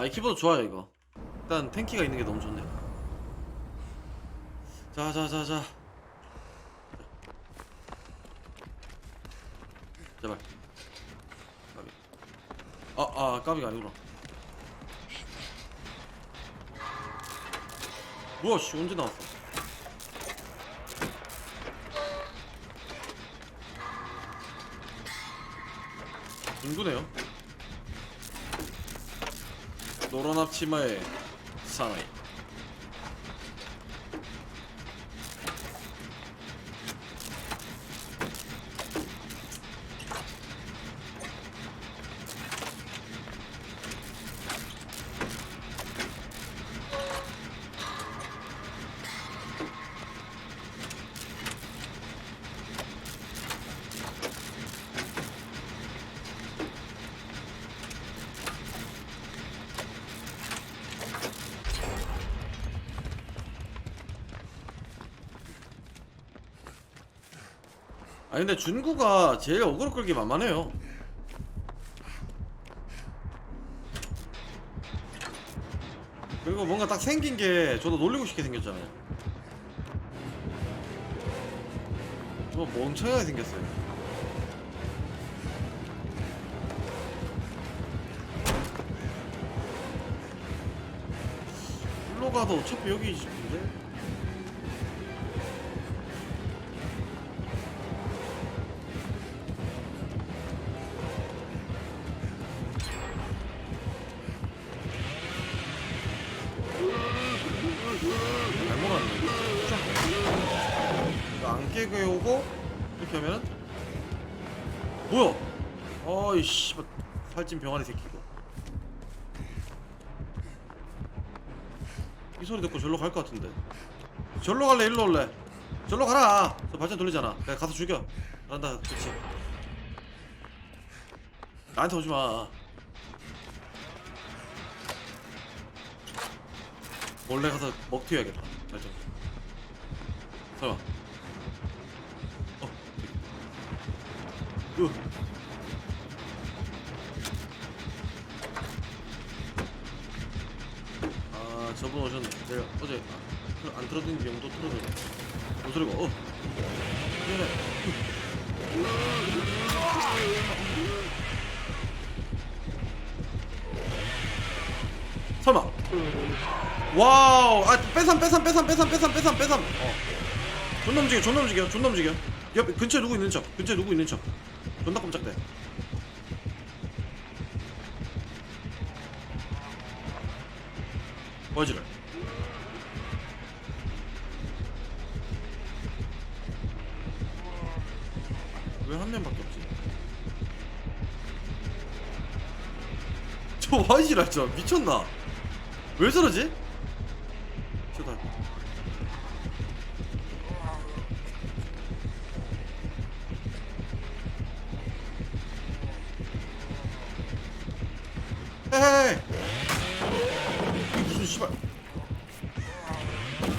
아 이 키보드 좋아요 이거. 일단 탱키가 있는 게 너무 좋네 자자 자 자. 제발. 까비. 아 아 까비가 아니구나. 뭐야 씨 언제 나왔어? 인구네요 노란 앞치마에 사나이 아니 근데 준구가 제일 어그로 끌기 만만해요. 그리고 뭔가 딱 생긴 게 저도 놀리고 싶게 생겼잖아요. 뭐 멍청하게 생겼어요? 일로 가도 어차피 여기 있는데 깨게 오고 이렇게 하면은? 뭐야? 어이 씨 살찐 병아리 새끼고 이 소리 듣고 절로 갈 것 같은데. 절로 갈래 일로 올래? 절로 가라! 저 발전 돌리잖아. 그냥 가서 죽여. 난다 그렇지 나한테 오지마. 몰래 가서 먹튀어야겠다. 발전. 설마 어 으. 아 저분 오셨네. 내가 어제 아, 틀- 안 틀어드린 영도 틀어드려 뭔 소리가 어. 미안해 설마. 와우. 아 빼삼 빼삼 빼삼 빼삼 빼삼 빼삼 빼삼. 어. 존나 움직여 존나 움직여 존나 움직여. 옆에 근처에 누구 있는 척 근처에 누구 있는 척 존나 깜짝대 뭐지를 왜 한 명밖에 없지? 저 화이지랄 저 미쳤나? 왜 저러지?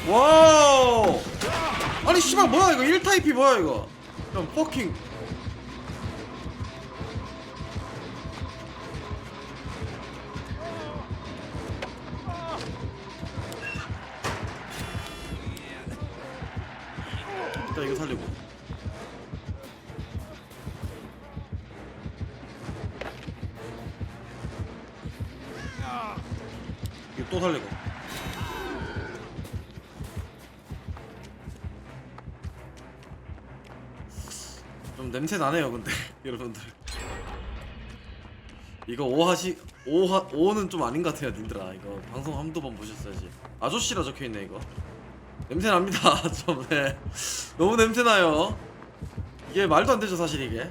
와우! 아니 씨발 뭐야 이거? 1타입이 뭐야 이거? 그냥 퍼킹 좀 냄새 나네요 근데. 여러분들. 이거 오하시 오하 오는 좀 아닌 것 같아요 님들아. 이거 방송 한두 번 보셨어야지. 아저씨라 적혀있네 이거. 냄새 납니다 좀 네. 너무 냄새 나요. 이게 말도 안 되죠 사실 이게.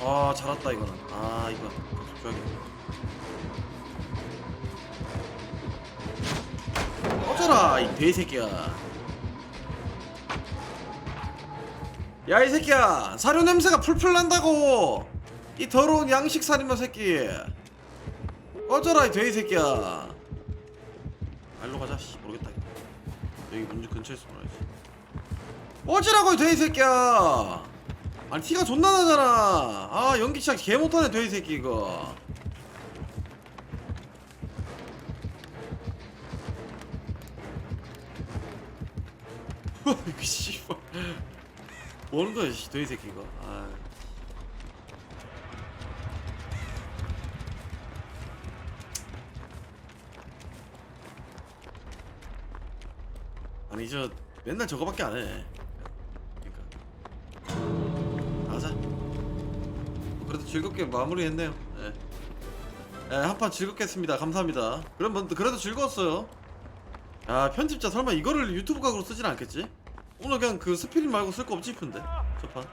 아 잘왔다 이거는. 아 이거 줘야겠다 꺼져라 이 돼새끼야 야 이 새끼야. 사료 냄새가 풀풀 난다고. 이 더러운 양식 살인마 새끼. 꺼져라 이 돼이 새끼야. 알로 가자 씨. 모르겠다. 여기 문제 근처에 있어 말이지. 꺼지라고 이 돼이 새끼야. 아니 티가 존나 나잖아. 아 연기 시작 개 못하네 돼이 새끼 이거. 씨발 뭐하는 거야 씨 돼이 새끼 이거 아. 아니 저 맨날 저거밖에 안해. 그러니까. 가자. 그래도 즐겁게 마무리했네요. 예. 예, 한판 즐겁게 했습니다. 감사합니다. 그럼 뭐, 그래도 즐거웠어요. 야 편집자 설마 이거를 유튜브 각으로 쓰진 않겠지? 오늘 그냥 그 스피릿 말고 쓸 거 없지 싶은데 저판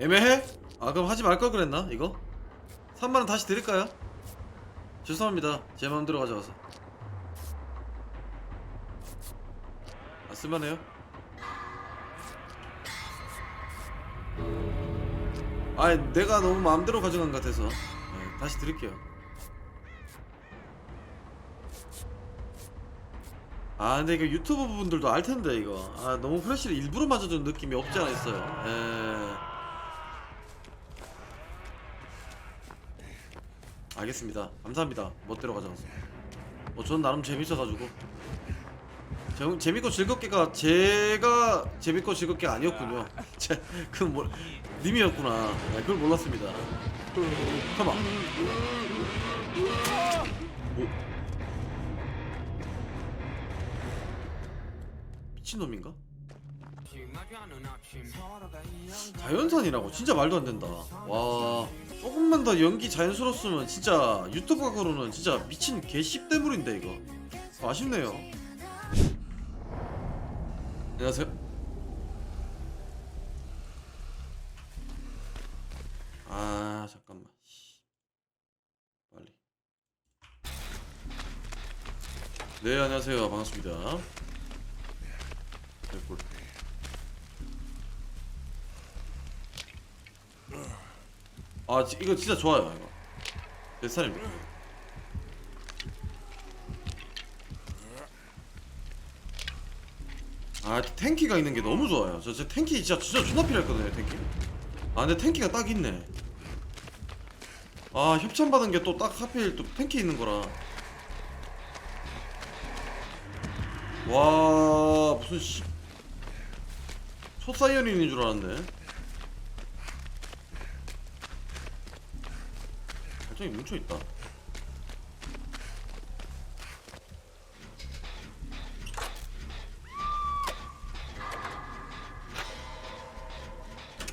애매해? 아 그럼 하지 말 걸 그랬나 이거? 3만원 다시 드릴까요? 죄송합니다 제 마음대로 가져와서 아 쓸만해요? 아 내가 너무 마음대로 가져간 것 같아서. 네, 다시 드릴게요. 아 근데 이거 유튜브 분들도 알 텐데 이거. 아 너무 플래시를 일부러 맞아준 느낌이 없지 않아 있어요. 예. 알겠습니다. 감사합니다. 멋대로 가져가서. 뭐전 나름 재밌어가지고. 재, 재밌고 즐겁게가 제가 재밌고 즐겁게 아니었군요. 제, 그건 뭐 님이었구나 네, 그걸 몰랐습니다 잠깐만 뭐 미친놈인가? 자연산이라고 진짜 말도 안 된다. 와 조금만 더 연기 자연스러웠으면 진짜 유튜브 각으로는 진짜 미친 개 씹대물인데 이거 아, 아쉽네요. 안녕하세요. 아 잠깐만. 씨. 빨리. 네 안녕하세요 반갑습니다. 개꿀. 아 지- 이거 진짜 좋아요 이거 내 스타일입니다 아 탱키가 있는 게 너무 좋아요 저, 저 탱키 진짜 진짜 존나 필요했거든요 탱키 아 근데 탱키가 딱 있네 아 협찬 받은 게 또 딱 하필 또 탱키 있는 거라. 와 무슨 씨. 초사이언인인 줄 알았네. 발전이 뭉쳐 있다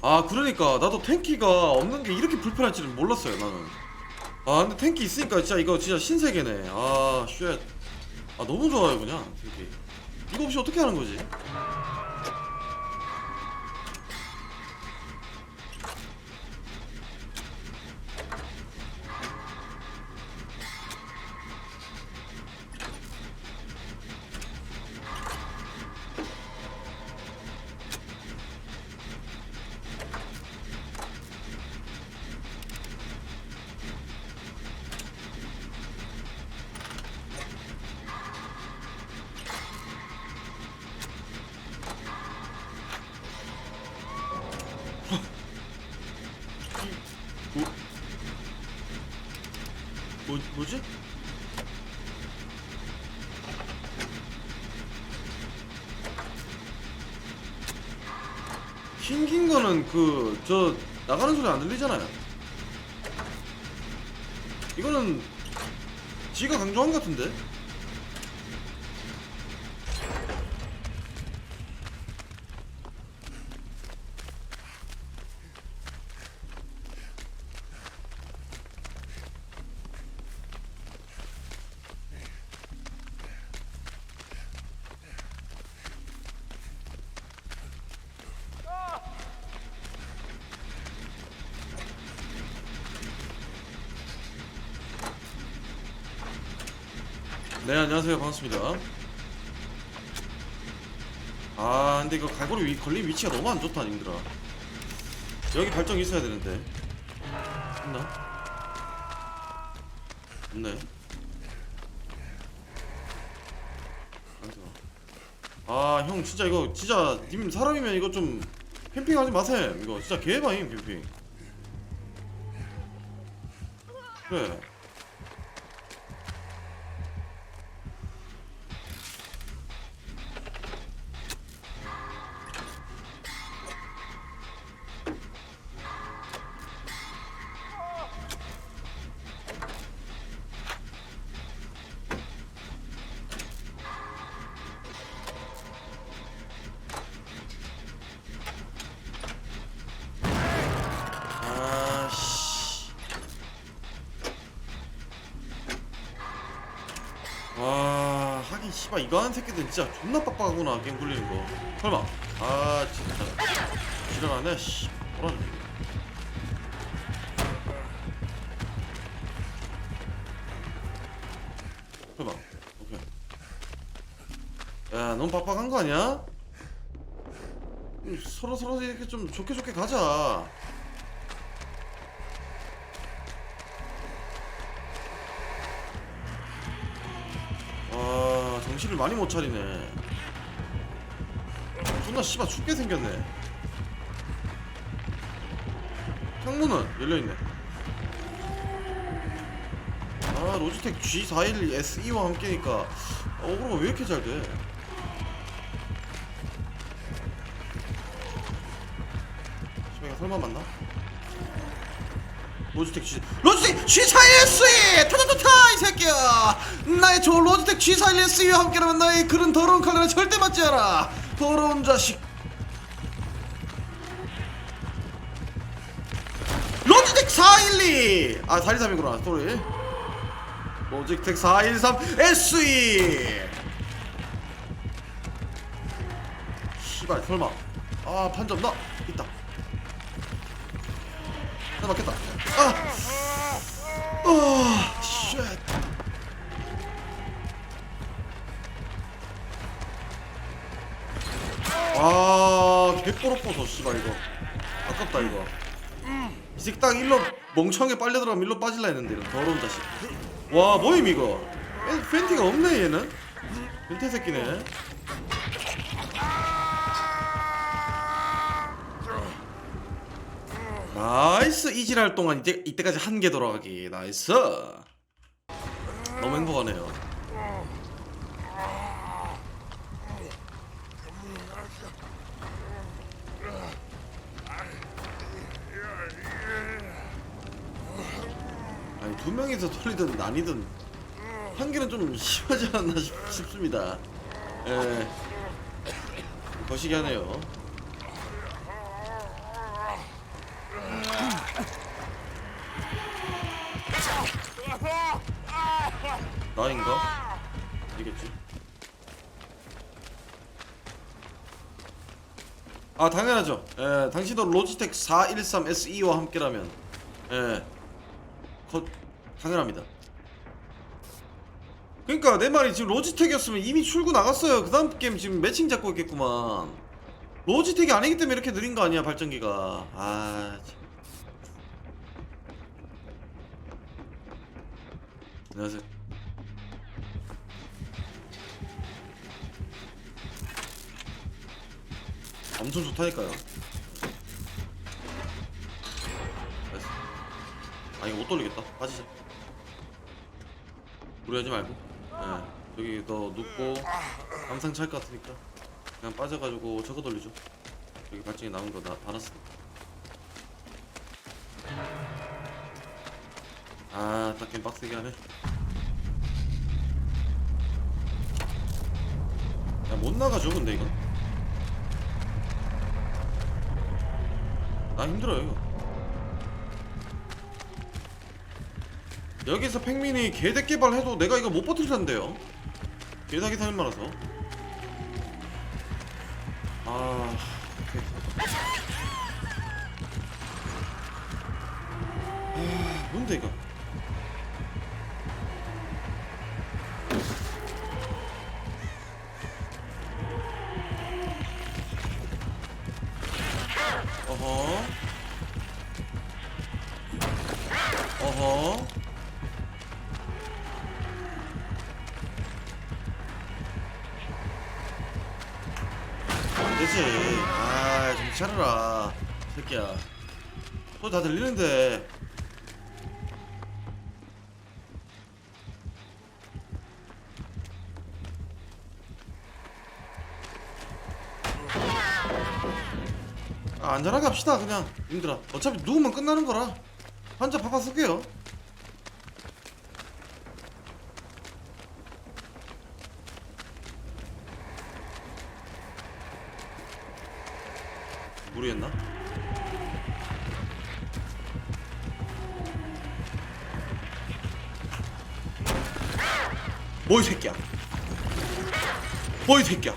아 그러니까. 나도 탱키가 없는 게 이렇게 불편할 줄은 몰랐어요 나는. 아 근데 탱키 있으니까 진짜 이거 진짜 신세계네. 아쉣아 너무 좋아요 그냥. 탱키 이거 없이 어떻게 하는 거지 뭐, 뭐 뭐지? 흰긴 거는 그 저 나가는 소리 안 들리잖아요. 이거는 지가 강조한 것 같은데? 네 안녕하세요. 반갑습니다. 아 근데 이거 갈고리 위, 걸린 위치가 너무 안 좋다 님들아. 여기 발정 있어야 되는데. 있나? 없네. 아 형 진짜 이거 진짜 님 사람이면 이거 좀 캠핑하지 마셈 이거 진짜 개바임 캠핑. 그래 이거 하는 새끼들 진짜 존나 빡빡하구나 게임 굴리는 거. 설마. 아 진짜. 지랄하네 씨. 뭐라. 설마. 오케이. 야 너무 빡빡한 거 아니야? 음, 서로 서로 이렇게 좀 좋게 좋게 가자. 정신을 많이 못 차리네. 존나 씨발 죽게 생겼네. 창문은 열려있네. 아 로지텍 G41 SE와 함께니까 어그로가 왜 이렇게 잘돼? 설마 맞나? 로지텍 G 로지텍 G41SE 타타타타 이 새끼야. 나의 좋은 로지텍 G41SE와 함께라면 나의 그런 더러운 칼날은 절대 맞지 않아. 더러운 자식. 로지텍 412 아 413이구나 쏘리 로지텍 413 SE 씨발 설마. 아 판자 없나? 있다 나 맞겠다. 아! 아! 쉣 아 개뽀록뽀서 씨발 이거. 아깝다 이거. 이 새끼 딱 일로 멍청하게 빨려 들어가면 일로 빠질라 했는데 이런 더러운 자식. 와 뭐임 이거? 에, 팬티가 없네 얘는? 변태 새끼네 나이스 이질할 동안 이제 이때까지 한 개 돌아가기. 나이스. 너무 행복하네요. 아니 두 명이서 돌리든 나뉘든 한 개는 좀 심하지 않나 싶, 싶습니다. 예. 거시기 하네요 나인가? 이겠지. 아 당연하죠. 예, 당신도 로지텍 413 SE와 함께라면 예, 거, 당연합니다. 그러니까 내 말이 지금 로지텍이었으면 이미 출구 나갔어요. 그 다음 게임 지금 매칭 잡고 있겠구만. 로지텍이 아니기 때문에 이렇게 느린 거 아니야 발전기가. 아 참. 안녕하세요 엄청 좋다니까요. 아 이거 못 돌리겠다. 빠지자. 무리하지 말고. 예. 여기 너 눕고 항상 찰 것 같으니까 그냥 빠져가지고 저거 돌리죠. 여기 발전기 나온 거 나 받았으니까 아딱 게임 빡세게 하네. 야 못 나가죠 근데 이건 나 힘들어요 여기서 팽민이 개대 개발해도 내가 이거 못 버틸 텐데요. 개사기 살인마라서. 아. 아 뭔데 이거 어허. 어허. 안되지. 아좀 차려라 새끼야. 소리 다 들리는데. 아, 안전하게 합시다 그냥. 님들아 어차피 누우면 끝나는 거라. 환자 파파 쓸게요. 모르겠나? 뭐 이 새끼야? 뭐 이 새끼야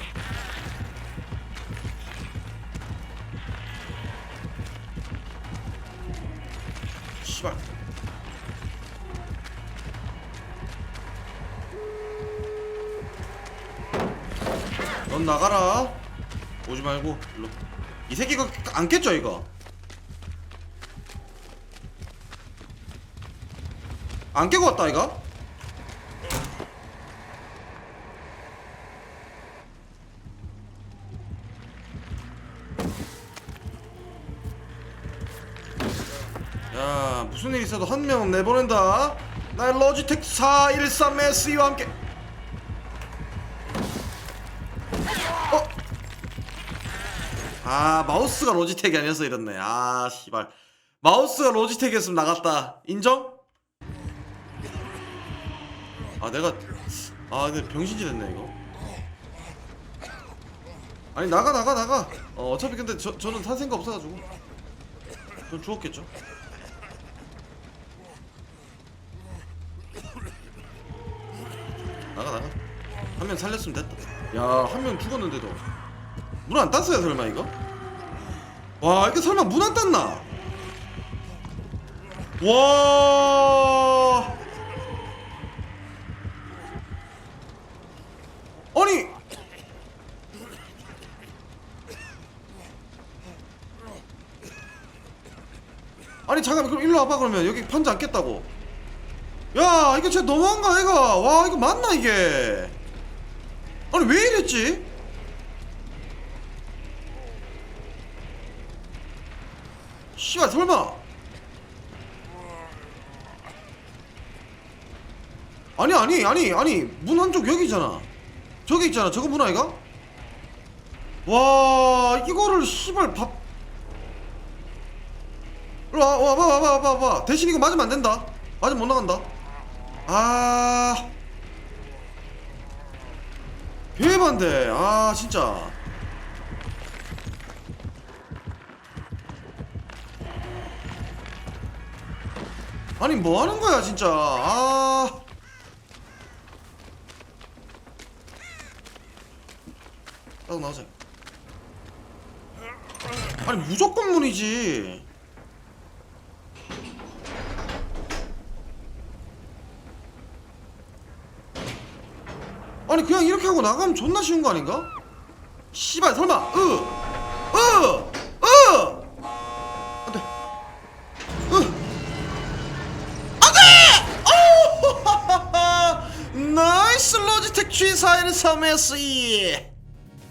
나가라. 오지 말고 일로. 이 새끼가 안 깼죠 이거? 안 깨고 왔다 이거? 야 무슨 일 있어도 한 명은 내보낸다. 나 로지텍 413 SE와 함께 아 마우스가 로지텍이 아니어서 이렇네. 아 씨발. 마우스가 로지텍이었으면 나갔다. 인정? 아 내가 아 근데 병신지 됐네 이거. 아니 나가 나가 나가. 어, 어차피 근데 저, 저는 살 생각 없어가지고. 전 죽었겠죠? 나가 나가. 한 명 살렸으면 됐다. 야 한 명 죽었는데도. 문안 땄어요 설마 이거? 와 이거 설마 문 안 땄나? 와. 아니. 아니 잠깐만 그럼 일로 와봐 그러면. 여기 판자 안 깼다고. 야 이거 진짜 너무한가 이거. 와 이거 맞나 이게? 아니 왜 이랬지 씨발 설마 아니 아니 아니 아니 문 한쪽 여기 있잖아 저기 있잖아 저거 문 아이가 와 이거를 씨발 밥 일로 와, 와봐, 와봐, 와봐. 대신 이거 맞으면 안 된다. 맞으면 못 나간다. 아. 개반대. 아, 진짜. 아니, 뭐 하는 거야, 진짜. 아. 딱 나오자. 아니, 무조건 문이지. 아니 그냥 이렇게 하고 나가면 존나 쉬운 거 아닌가? 씨발 설마 으! 으! 으! 안돼 으! 안돼! 오! 나이스 G41 3SE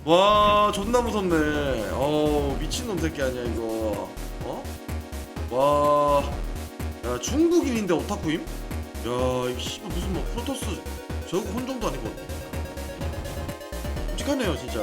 와 존나 무섭네. 어 미친놈 새끼 아니야 이거. 어? 와. 야, 중국인인데 오타쿠임? 야, 이 씨발 무슨 뭐 프로토스 저거 혼종도 아니고. 끔찍하네요 진짜